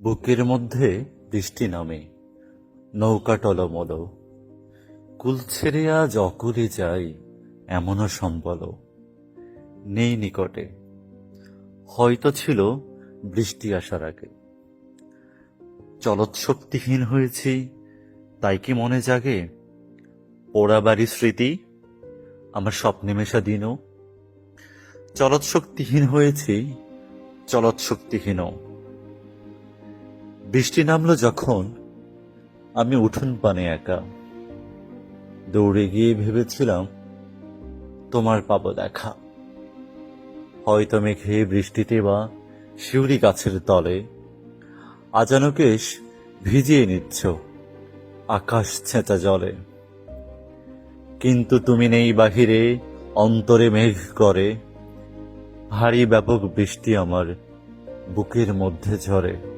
বুকের মধ্যে বৃষ্টি নামে। নৌকা টলমল। কুল ছেড়ে আজ অকুলে যাই এমনও সম্বল। নেই নিকটে। হয়তো ছিল বৃষ্টি আসার আগে। চলত শক্তিহীন হয়েছি, তাই কি মনে জাগে? পোড়া বাড়ির স্মৃতি, আমার স্বপ্নে মেশা দিনও। চলত শক্তিহীন হয়েছি চলত শক্তিহীনও বৃষ্টি নামলো যখন আমি উঠোন পানে একা। দৌড়ে গিয়ে ভেবেছিলাম, তোমার পাবো দেখা। হয়তো মেঘে বৃষ্টিতে বা শিউরি গাছের তলে আজানকেশ ভিজিয়ে নিচ্ছ আকাশ ছেঁচা জলে। কিন্তু তুমি নেই বাহিরে, অন্তরে মেঘ করে। ভারী ব্যাপক বৃষ্টি আমার বুকের মধ্যে ঝরে।